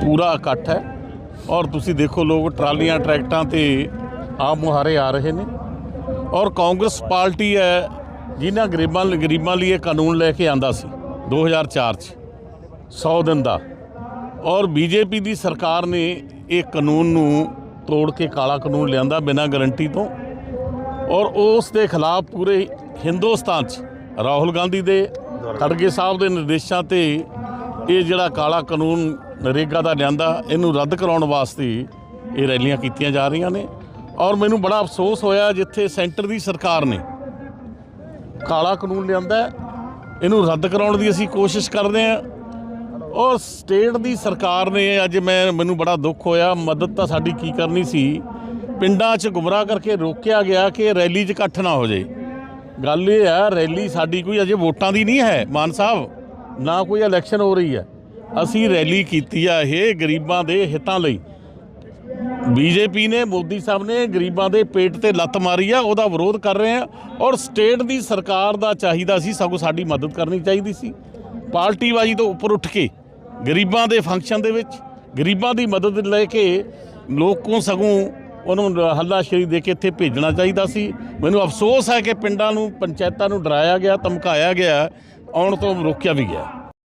ਪੂਰਾ ਇਕੱਠ ਹੈ ਔਰ ਤੁਸੀਂ ਦੇਖੋ ਲੋਕ ਟਰਾਲੀਆਂ ਟਰੈਕਟਾਂ ਤੇ ਆਪ ਮੁਹਾਰੇ ਆ ਰਹੇ ਨੇ ਔਰ ਕਾਂਗਰਸ ਪਾਰਟੀ ਹੈ ਜਿਨ੍ਹਾਂ ਗਰੀਬਾਂ ਗਰੀਬਾਂ ਲਈ ਇਹ ਕਾਨੂੰਨ ਲੈ ਕੇ ਆਂਦਾ ਸੀ 2004 ਚ 100 ਦਿਨ ਦਾ ਔਰ ਬੀਜੇਪੀ ਦੀ ਸਰਕਾਰ ਨੇ ਇਹ ਕਾਨੂੰਨ ਨੂੰ ਤੋੜ ਕੇ ਕਾਲਾ ਕਾਨੂੰਨ ਲਿਆਂਦਾ ਬਿਨਾਂ ਗਾਰੰਟੀ ਤੋਂ ਔਰ ਉਸ ਦੇ ਖਿਲਾਫ ਪੂਰੇ ਹਿੰਦੁਸਤਾਨ 'ਚ ਰਾਹੁਲ ਗਾਂਧੀ ਦੇ ਖੜਗੇ ਸਾਹਿਬ ਦੇ ਨਿਰਦੇਸ਼ਾਂ ਤੇ ਇਹ ਜਿਹੜਾ ਕਾਲਾ ਕਾਨੂੰਨ ਨਰੇਗਾ ਦਾ ਲਿਆਂਦਾ, ਇਹਨੂੰ ਰੱਦ ਕਰਾਉਣ ਵਾਸਤੇ ਇਹ ਰੈਲੀਆਂ ਕੀਤੀਆਂ ਜਾ ਰਹੀਆਂ ਨੇ। ਔਰ ਮੈਨੂੰ ਬੜਾ ਅਫਸੋਸ ਹੋਇਆ ਜਿੱਥੇ ਸੈਂਟਰ ਦੀ ਸਰਕਾਰ ਨੇ ਕਾਲਾ ਕਾਨੂੰਨ ਲਿਆਂਦਾ, ਇਹਨੂੰ ਰੱਦ ਕਰਾਉਣ ਦੀ ਅਸੀਂ ਕੋਸ਼ਿਸ਼ ਕਰਦੇ ਹਾਂ। ਔਰ ਸਟੇਟ ਦੀ ਸਰਕਾਰ ਨੇ ਅੱਜ ਮੈਂ, ਮੈਨੂੰ ਬੜਾ ਦੁੱਖ ਹੋਇਆ, ਮਦਦ ਤਾਂ ਸਾਡੀ ਕੀ ਕਰਨੀ ਸੀ, ਪਿੰਡਾਂ 'ਚ ਗੁੰਮਰਾਹ ਕਰਕੇ ਰੋਕਿਆ ਗਿਆ ਕਿ ਰੈਲੀ 'ਚ ਇਕੱਠ ਨਾ ਹੋ ਜਾਏ। ਗੱਲ ਇਹ ਹੈ ਰੈਲੀ ਸਾਡੀ ਕੋਈ ਅਜੇ ਵੋਟਾਂ ਦੀ ਨਹੀਂ ਹੈ, ਮਾਨ ਸਾਹਿਬ। ਨਾ ਕੋਈ ਇਲੈਕਸ਼ਨ ਹੋ ਰਹੀ ਹੈ। ਅਸੀਂ ਰੈਲੀ ਕੀਤੀ ਆ ਇਹ ਗਰੀਬਾਂ ਦੇ ਹਿੱਤਾਂ ਲਈ। ਬੀਜੇਪੀ ਨੇ, ਮੋਦੀ ਸਾਹਿਬ ਨੇ ਗਰੀਬਾਂ ਦੇ ਪੇਟ ਤੇ ਲੱਤ ਮਾਰੀ ਆ, ਉਹਦਾ ਵਿਰੋਧ ਕਰ ਰਹੇ ਆ ਔਰ ਸਟੇਟ ਦੀ ਸਰਕਾਰ ਦਾ ਚਾਹੀਦਾ ਸੀ, ਸਗੋਂ ਸਾਡੀ ਮਦਦ ਕਰਨੀ ਚਾਹੀਦੀ ਸੀ। ਪਾਰਟੀਬਾਜ਼ੀ ਤੋਂ ਉੱਪਰ ਉੱਠ ਕੇ ਗਰੀਬਾਂ ਦੇ ਫੰਕਸ਼ਨ ਦੇ ਵਿੱਚ, ਗਰੀਬਾਂ ਦੀ ਮਦਦ ਲੈ ਕੇ ਲੋਕੋਂ ਸਗੋਂ ਉਹਨੂੰ ਹੱਲਾਸ਼ੇਰੀ ਦੇ ਕੇ ਇੱਥੇ ਭੇਜਣਾ ਚਾਹੀਦਾ ਸੀ। ਮੈਨੂੰ ਅਫਸੋਸ ਹੈ ਕਿ ਪਿੰਡਾਂ ਨੂੰ, ਪੰਚਾਇਤਾਂ ਨੂੰ ਡਰਾਇਆ ਗਿਆ, ਧਮਕਾਇਆ ਗਿਆ ਆਉਣ ਤੋਂ ਰੋਕਿਆ ਵੀ ਗਿਆ।